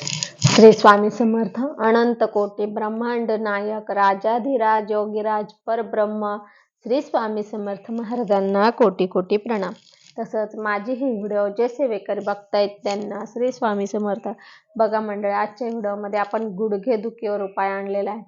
श्री स्वामी समर्थ अनंत कोटी ब्रह्मांड नायक राजाधिराज योगीराज परब्रह्म श्री स्वामी समर्थ महाराजांना कोटी कोटी प्रणाम. तसंच माझी ही व्हिडिओ जे सेवेकरी बघतायत त्यांना श्री स्वामी समर्थ. बघा मंडळी आजच्या व्हिडिओमध्ये आपण गुडघेदुखीवर उपाय आणलेला आहे.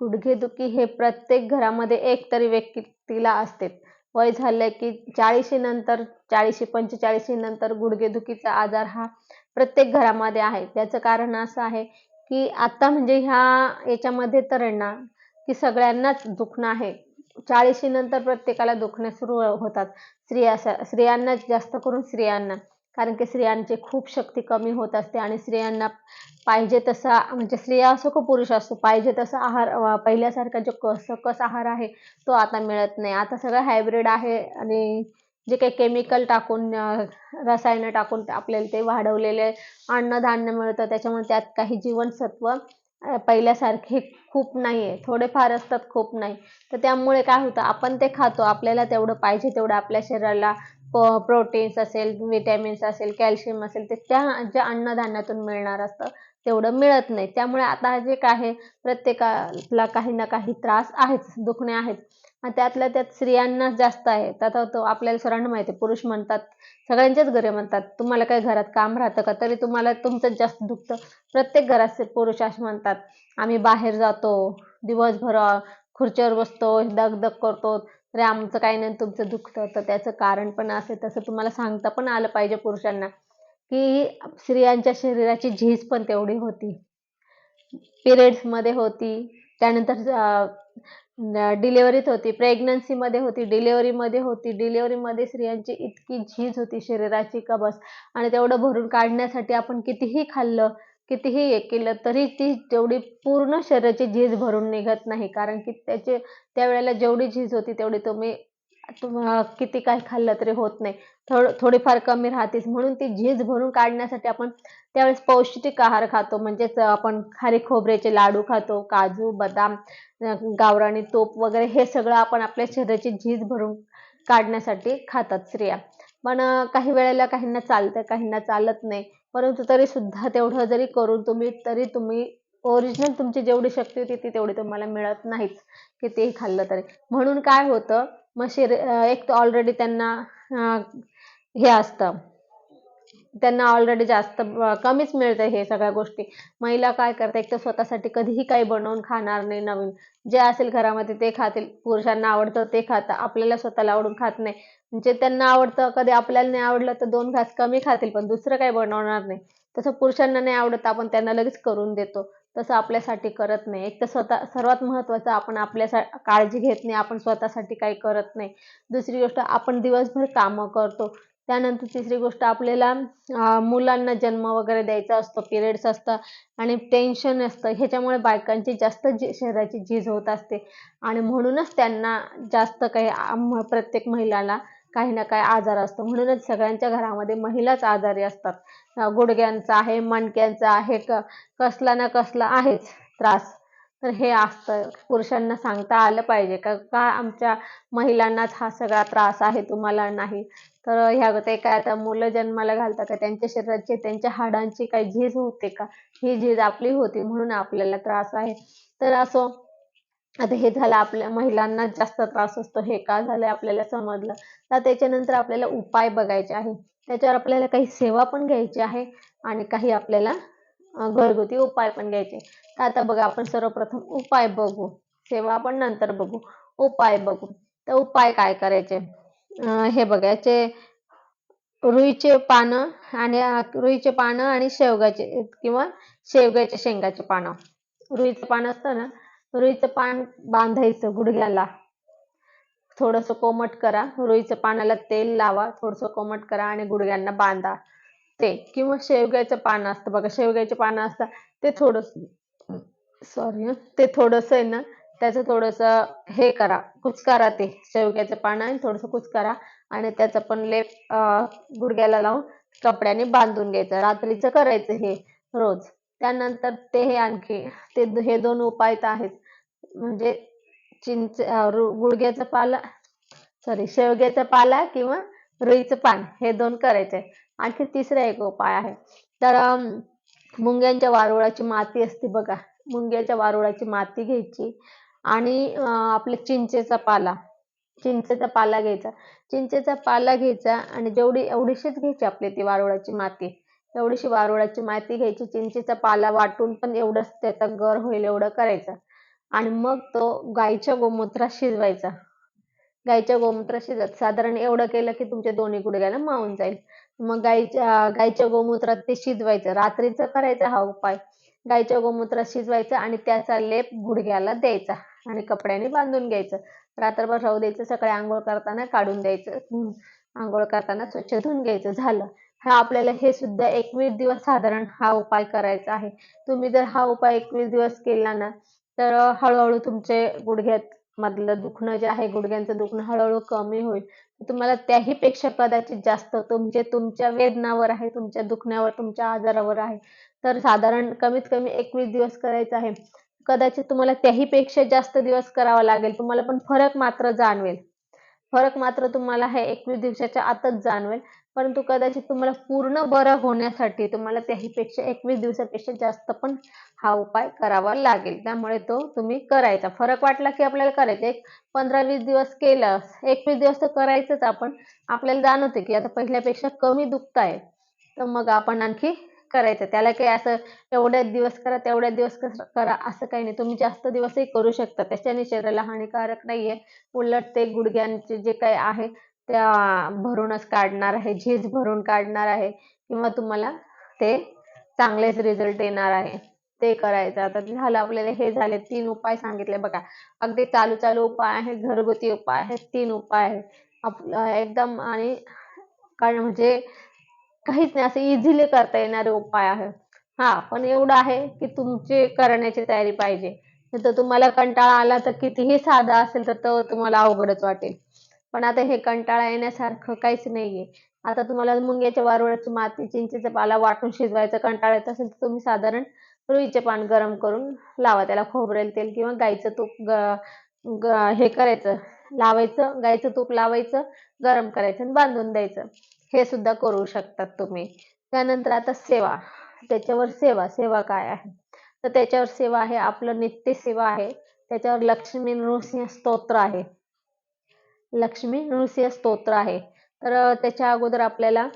गुडघेदुखी हे प्रत्येक घरामध्ये एक तरी व्यक्तीला असते. वय झालं की चाळीशी नंतर चाळीशी पंचेचाळीशी नंतर गुडघेदुखीचा आजार हा प्रत्येक घरामध्ये आहे. त्याचं कारण असं आहे की आता म्हणजे ह्या याच्यामध्ये तर आहे ना की सगळ्यांनाच दुखणं आहे. चाळीशी नंतर प्रत्येकाला दुखणे सुरू होतात. स्त्रिया स्त्रियांनाच जास्त करून स्त्रियांना. कारण की स्त्रियांची खूप शक्ती कमी होत असते आणि स्त्रियांना पाहिजे तसा म्हणजे स्त्रिया असो का पुरुष असो पाहिजे तसा आहार पहिल्यासारखा जो कस सकस आहार आहे तो आता मिळत नाही. आता सगळं हायब्रिड आहे आणि जे काही केमिकल टाकून रसायनं टाकून आपल्याला ते वाढवलेले अन्नधान्य मिळतं. त्याच्यामुळे त्यात काही जीवनसत्व पहिल्यासारखे खूप नाही आहे थोडेफार असतात खूप नाही. तर त्यामुळे काय होतं आपण ते खातो. आपल्याला तेवढं पाहिजे तेवढं आपल्या शरीराला प्रोटीन्स असेल विटॅमिन्स असेल कॅल्शियम असेल ते त्या ज्या अन्नधान्यातून मिळणार असतं तेवढं मिळत नाही. त्यामुळे आता जे काय आहे प्रत्येकाला काही ना काही त्रास आहेच दुखणे आहेत त्यातल्या त्यात स्त्रियांना जास्त आहे. आता तो आपल्याला सर्वांना माहिती आहे. पुरुष म्हणतात सगळ्यांच्याच घरे म्हणतात तुम्हाला काही घरात काम राहतं का? तरी तुम्हाला तुमचं जास्त दुखतं. प्रत्येक घरात पुरुष असे म्हणतात आम्ही बाहेर जातो दिवसभर खुर्चीवर बसतो दगदग करतो. तरी आमचं काही नाही तुमचं दुखतं. तर त्याचं कारण पण असेल तसं तुम्हाला सांगता पण आलं पाहिजे पुरुषांना की स्त्रियांच्या शरीराची झीज पण तेवढी होती. पिरियड्समध्ये होती. त्यानंतर डिलेवरीत होती. प्रेग्नन्सीमध्ये होती डिलेवरीमध्ये होती. डिलेवरीमध्ये स्त्रियांची इतकी झीज होती शरीराची का बस. आणि तेवढं भरून काढण्यासाठी आपण कितीही खाल्लं कितीही हे केलं तरी ती तेवढी पूर्ण शरीराची झीज भरून निघत नाही. कारण की त्याचे त्यावेळेला जेवढी झीज होती तेवढी तुम्ही किती काही खाल्लं तरी होत नाही. थोडं थोडीफार कमी राहतेच. म्हणून ती झीज भरून काढण्यासाठी आपण त्यावेळेस पौष्टिक आहार खातो. म्हणजेच आपण खारी खोबऱ्याचे लाडू खातो काजू बदाम गावराणी तूप वगैरे हे सगळं आपण आपल्या शरीराची झीज भरून काढण्यासाठी खातात स्त्रिया. पण काही वेळेला काहींना चालतं काहींना चालत नाही. परंतु तरी सुद्धा तेवढं जरी करून तुम्ही तरी तुम्ही ओरिजिनल तुमची जेवढी शक्ती होती ती तेवढी तुम्हाला मिळत नाहीच कितीही खाल्लं तरी. म्हणून काय होतं मग शरीर एक तर ऑलरेडी त्यांना हे असतं. त्यांना ऑलरेडी जास्त कमीच मिळतं हे सगळ्या गोष्टी. महिला काय करते एक तर स्वतःसाठी कधीही काही बनवून खाणार नाही नवीन. जे असेल घरामध्ये ते खातील. पुरुषांना आवडतं ते खातं. आपल्याला स्वतःला आवडून खात नाही. म्हणजे त्यांना आवडतं कधी आपल्याला नाही आवडलं तर दोन घास कमी खातील पण दुसरं काही बनवणार नाही. तसं पुरुषांना नाही आवडत आपण त्यांना लगेच करून देतो. तसं आपल्यासाठी करत नाही. एक तर स्वतः सर्वात महत्त्वाचं आपण आपल्या काळजी घेत नाही आपण स्वतःसाठी काही करत नाही. दुसरी गोष्ट आपण दिवसभर कामं करतो. त्यानंतर तिसरी गोष्ट आपल्याला मुलांना जन्म वगैरे द्यायचा असतो पिरियड्स असतं आणि टेन्शन असतं. ह्याच्यामुळे बायकांची जास्त जी शरीराची झीज होत असते. आणि म्हणूनच त्यांना जास्त काही प्रत्येक महिलाला काही ना काही आजार असतो. म्हणूनच सगळ्यांच्या घरामध्ये महिलाच आजारी असतात. गुडघ्यांचा आहे मणक्यांचा आहे क कसला ना कसला आहेच त्रास. तर हे असतं. पुरुषांना सांगता आलं पाहिजे का का आमच्या महिलांनाच हा सगळा त्रास आहे तुम्हाला नाही. तर ह्या ते काय आता मुलं जन्माला घालतात का त्यांच्या शरीराची त्यांच्या हाडांची काही झीज होते का? ही झीज आपली होती म्हणून आपल्याला त्रास आहे. तर असो आता हे झालं आपल्या महिलांना जास्त त्रास असतो हे का झालंय आपल्याला समजलं. तर त्याच्यानंतर आपल्याला उपाय बघायचे आहे. त्याच्यावर आपल्याला काही सेवा पण घ्यायची आहे आणि काही आपल्याला घरगुती उपाय पण घ्यायचे. तर आता बघा आपण सर्वप्रथम उपाय बघू. सेवा आपण नंतर बघू. उपाय बघू. तर उपाय काय करायचे? हे बघायचे रुईचे पानं आणि रुईचे पानं आणि शेवगाचे किंवा शेवग्याच्या शेंगाचे पानं. रुईचं पान असतं ना रुईचं पान बांधायचं गुडघ्याला. थोडस कोमट करा. रुईचं पानाला तेल लावा. थोडस कोमट करा आणि गुडघ्यांना बांधा. ते किंवा शेवग्याचं पान असतं. बघा शेवग्याचे पानं असतात ते थोडस सॉरी ते थोडस आहे ना त्याचं थोडस हे करा. कुचकारा ते शेवग्याचं पानं आणि थोडस कुचकारा आणि त्याचं पण लेप गुडघ्याला लावून कपड्याने बांधून घ्यायचं. रात्रीचं करायचं हे रोज. त्यानंतर ते हे आणखी ते हे दोन उपाय तर आहेत. म्हणजे चिंच गुडघ्याचा पाला सॉरी शेवग्याचा पाला किंवा रुईचं पान हे दोन करायचे. आणखी तिसरा एक उपाय आहे. तर मुंग्यांच्या वारुळाची माती असते बघा. मुंग्याच्या वारुळाची माती घ्यायची आणि अं, आपल्या चिंचेचा पाला. चिंचेचा पाला घ्यायचा. चिंचेचा पाला घ्यायचा आणि जेवढी एवढीशीच घ्यायची आपली ती वारुळाची माती. एवढीशी वारुळाची माती घ्यायची. चिंचेचा पाला वाटून पण एवढंच त्याचा गर होईल एवढं करायचं. आणि मग तो गाईच्या गोमूत्रात शिजवायचा. गाईच्या गोमूत्रात शिजत साधारण एवढं केलं की तुमच्या दोन्ही गुडघ्याला मावून जाईल. मग गाईच्या गाईच्या गोमूत्रात ते शिजवायचं. रात्रीचं करायचा हा उपाय. गाईच्या गोमूत्रात शिजवायचं आणि त्याचा लेप गुडघ्याला द्यायचा आणि कपड्याने बांधून घ्यायचं. रात्रभर राहू द्यायचं सकाळी आंघोळ करताना काढून द्यायचं आंघोळ करताना स्वच्छ धुवून घ्यायचं. झालं. हा आपल्याला हे सुद्धा एकवीस दिवस साधारण हा उपाय करायचा आहे. तुम्ही जर हा उपाय एकवीस दिवस केला ना तर हळूहळू तुमचे गुडघ्यात मधलं दुखणं जे आहे गुडघ्यांचं दुखणं हळूहळू कमी होईल. तुम्हाला त्याही पेक्षा कदाचित जास्त तुमचे तुमच्या वेदनावर आहे तुमच्या दुखण्यावर तुमच्या आजारावर आहे. तर साधारण कमीत कमी एकवीस दिवस करायचं आहे. कदाचित तुम्हाला त्याही पेक्षा जास्त दिवस करावा लागेल. तुम्हाला पण फरक मात्र जाणवेल. फरक मात्र तुम्हाला हे एकवीस दिवसाच्या आतच जाणवेल. परंतु कदाचित तुम्हाला पूर्ण बरं होण्यासाठी तुम्हाला त्याहीपेक्षा एकवीस दिवसापेक्षा जास्त पण हा उपाय करावा लागेल. त्यामुळे तो तुम्ही करायचा. फरक वाटला की आपल्याला करायचा. एक पंधरा वीस दिवस केला एकवीस दिवस तर करायचंच आपण. आपल्याला जाणवते की आता पहिल्यापेक्षा कमी दुखत आहे तर मग आपण आणखी करायचं. त्याला काही असं एवढ्याच दिवस करा तेवढ्याच दिवस करा असं काही नाही. तुम्ही जास्त दिवसही करू शकता. त्याच्याने शरीराला हानिकारक नाहीये. उलट ते गुडघ्यांचे जे काही आहे त्या भरूनच काढणार आहे झीज भरून काढणार आहे किंवा तुम्हाला ते चांगलेच रिझल्ट येणार आहे. ते करायचं. आता झालं आपल्याला हे झाले तीन उपाय सांगितले बघा. अगदी चालू चालू उपाय आहे घरगुती उपाय आहे तीन उपाय आहे आपलं एकदम आणि काय म्हणजे काहीच नाही असं इझिली करता येणारे उपाय आहे हा पण एवढं आहे की तुमची करण्याची तयारी पाहिजे. तर तुम्हाला कंटाळा आला तर कितीही साधा असेल तर तो तुम्हाला अवघडच वाटेल. पण आता हे कंटाळा येण्यासारखं काहीच नाहीये. आता तुम्हाला मुंग्याच्या वारुळाची माती चिंचेचा पाला वाटून शिजवायचा कंटाळा येत असेल तर तुम्ही साधारण रुईचे पान गरम करून लावा. त्याला खोबरेल तेल किंवा गाईचं तूप ग- ग- हे करायचं. लावायचं गाईचं तूप लावायचं गरम करायचं आणि बांधून द्यायचं. हे सुद्धा करू शकतात तुम्ही. त्यानंतर आता सेवा. त्याच्यावर सेवा. सेवा काय आहे? तर त्याच्यावर सेवा आहे आपलं नित्य सेवा आहे. त्याच्यावर लक्ष्मी नृसिंह स्तोत्र आहे. लक्ष्मी नृसिंह स्तोत्र आहे. तर त्याच्या अगोदर आपल्याला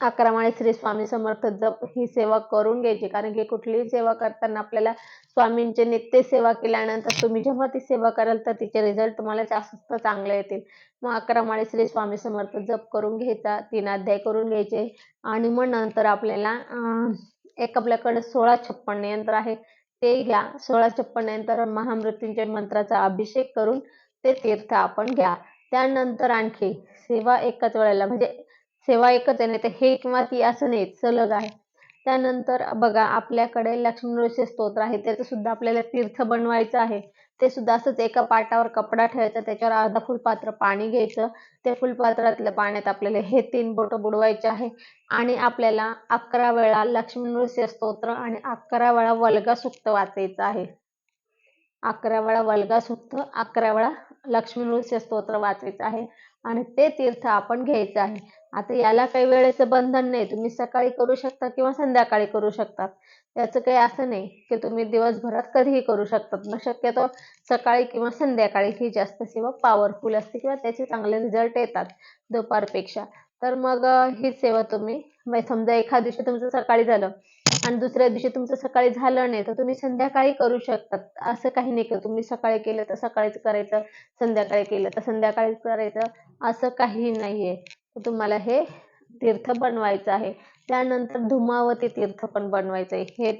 अकरा माळे श्री स्वामी समर्थ जप ही सेवा करून घ्यायची. कारण की कुठलीही सेवा करताना आपल्याला स्वामींची नित्य सेवा केल्यानंतर तुम्ही जेव्हा ती सेवा कराल तर तिचे रिझल्ट तुम्हाला जास्त चांगले येतील. मग अकरा माळे श्री स्वामी समर्थ जप करून घ्यायचा तीन अध्याय करून घ्यायचे. आणि मग नंतर आपल्याला एक आपल्याकडे सोळा छप्पन यंत्र आहे ते घ्या. सोळा छप्पन यंत्र महामृत्यूंच्या मंत्राचा अभिषेक करून ते तीर्थ आपण घ्या. त्यानंतर आणखी सेवा एकाच वेळेला म्हणजे सेवा एकच आहे नाही तर हे किंवा ती असं नाही सलग आहे. त्यानंतर बघा आपल्याकडे लक्ष्मी स्तोत्र आहे त्याचं सुद्धा आपल्याला तीर्थ बनवायचं आहे. ते सुद्धा असंच एका पाटावर कपडा ठेवायचा त्याच्यावर अर्धा फुलपात्र पाणी घ्यायचं. त्या फुलपात्रातल्या पाण्यात आपल्याला हे तीन बोटं बुडवायचे आहे. आणि आपल्याला अकरा वेळा लक्ष्मी नृसिंह स्तोत्र आणि अकरा वेळा वल्गा सुक्त वाचायचं आहे. अकरा वेळा वल्गा सुक्त अकरा वेळा लक्ष्मी नृसिंह स्तोत्र वाचायचं आहे आणि ते तीर्थ आपण घ्यायचं आहे. आता याला काही वेळेचं बंधन नाही. तुम्ही सकाळी करू शकता किंवा संध्याकाळी करू शकता. त्याचं काही असं नाही की तुम्ही दिवसभरात कधीही करू शकतात मग शक्यतो सकाळी किंवा संध्याकाळी ही जास्त सेवा पॉवरफुल असते किंवा त्याचे चांगले रिझल्ट येतात दुपारपेक्षा. तर मग ही सेवा तुम्ही म्हणजे समजा एखाद दिवशी तुमचं सकाळी झालं आणि दुसऱ्या दिवशी तुमचं सकाळी झालं नाही तर तुम्ही संध्याकाळी करू शकतात असं काही नाही की तुम्ही सकाळी केलं तर सकाळीच करायचं संध्याकाळी केलं तर संध्याकाळीच करायचं असं काही नाहीये. तुम्हाला हे तीर्थ बनवायचं आहे. त्यानंतर धुमावती तीर्थ पण बनवायचं आहे हे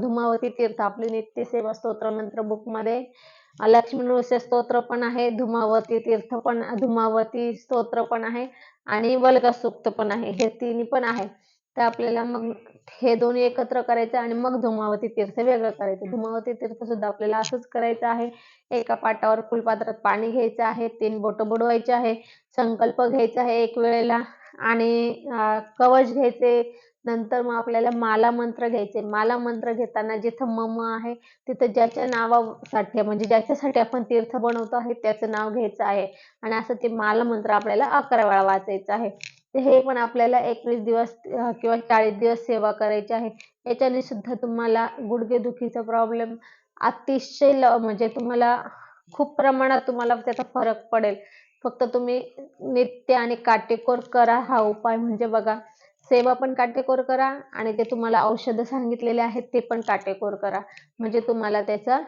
धुमावती तीर्थ आपली नित्य सेवा स्तोत्र मंत्र बुकमध्ये लक्ष्मी नृसिंह स्तोत्र पण आहे धुमावती तीर्थ पण धुमावती स्तोत्र पण आहे आणि वल्गसूक्त पण आहे. हे तिन्ही पण आहे. तर आपल्याला मग हे दोन्ही एकत्र करायचं आणि मग धुमावती तीर्थ वेगळं करायचं. धुमावती तीर्थ सुद्धा आपल्याला असंच करायचं आहे. एका पाटावर फुलपात्रात पाणी घ्यायचं आहे तीन बोटं बुडवायचे आहे संकल्प घ्यायचा आहे एक वेळेला आणि कवच घ्यायचे. नंतर मग आपल्याला माला मंत्र घ्यायचे. माला मंत्र घेताना जिथं मम आहे तिथं ज्याच्या नावासाठी म्हणजे ज्याच्यासाठी आपण तीर्थ बनवतो आहे त्याचं नाव घ्यायचं आहे. आणि असं ते माला मंत्र आपल्याला अकरा वेळा वाचायचं आहे. तर हे पण आपल्याला एकवीस दिवस किंवा चाळीस दिवस सेवा करायची आहे. याच्याने सुद्धा तुम्हाला गुडघेदुखीचा प्रॉब्लेम अतिशय ल म्हणजे तुम्हाला खूप प्रमाणात तुम्हाला त्याचा फरक पडेल. फक्त तुम्ही नित्य आणि काटेकोर करा हा उपाय. म्हणजे बघा सेवा पण काटेकोर करा आणि ते तुम्हाला औषधं सांगितलेले आहेत ते पण काटेकोर करा. म्हणजे तुम्हाला त्याचा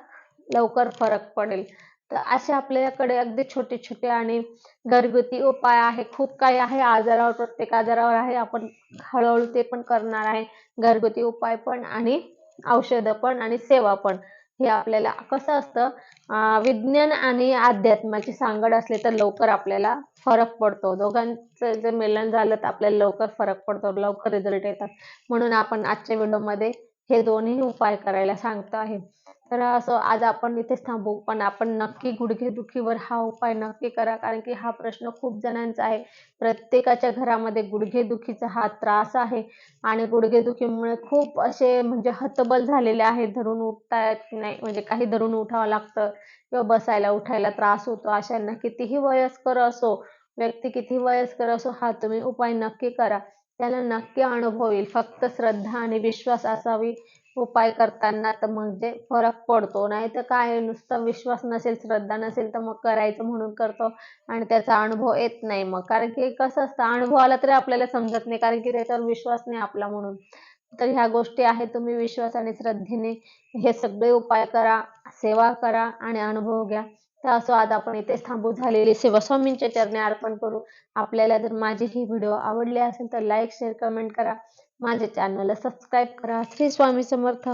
लवकर फरक पडेल. तर असे आपल्याकडे अगदी छोटे छोटे आणि घरगुती उपाय आहे. खूप काही आहे. आजारावर प्रत्येक आजारावर आहे. आपण हळूहळू ते पण करणार आहे. घरगुती उपाय पण आणि औषधं पण आणि सेवा पण. हे आपल्याला कसं असतं विज्ञान आणि अध्यात्माची सांगड असली तर लवकर आपल्याला फरक पडतो. दोघांचं जर मिलन झालं तर आपल्याला लवकर फरक पडतो. लवकर रिझल्ट येतात. म्हणून आपण आजच्या व्हिडिओमध्ये हे दोन्ही उपाय करायला सांगतो आहे. तर असं आज आपण इथेच थांबू पण आपण नक्की गुडघेदुखीवर हा उपाय नक्की करा कारण की हा प्रश्न खूप जणांचा आहे. प्रत्येकाच्या घरामध्ये गुडघेदुखीचा हा त्रास आहे आणि गुडघेदुखीमुळे खूप असे म्हणजे हतबल झालेले आहेत. धरून उठता येत नाही म्हणजे काही धरून उठावं लागतं किंवा बसायला उठायला त्रास होतो अशांना कितीही वयस्कर असो व्यक्ती किती वयस्कर असो हा तुम्ही उपाय नक्की करा. त्याला नक्की अनुभव येईल. फक्त श्रद्धा आणि विश्वास असावी उपाय करताना तर म्हणजे फरक पडतो. नाही तर काय नुसता विश्वास नसेल श्रद्धा नसेल तर मग करायचं म्हणून करतो आणि त्याचा अनुभव येत नाही मग. कारण की कसं असतं अनुभव आला तरी आपल्याला समजत नाही. कारण की त्याच्यावर विश्वास नाही आपला म्हणून. तर ह्या गोष्टी आहेत. तुम्ही विश्वास आणि श्रद्धेने हे सगळे उपाय करा सेवा करा आणि अनुभव घ्या. तर असो आज आपण इथेच थांबू झालेली. सेवा स्वामींच्या चरणी अर्पण करू. आपल्याला जर माझे हे व्हिडिओ आवडले असेल तर लाईक शेअर कमेंट करा. माझ्या चॅनलला सबस्क्राईब करा. श्री स्वामी समर्थ.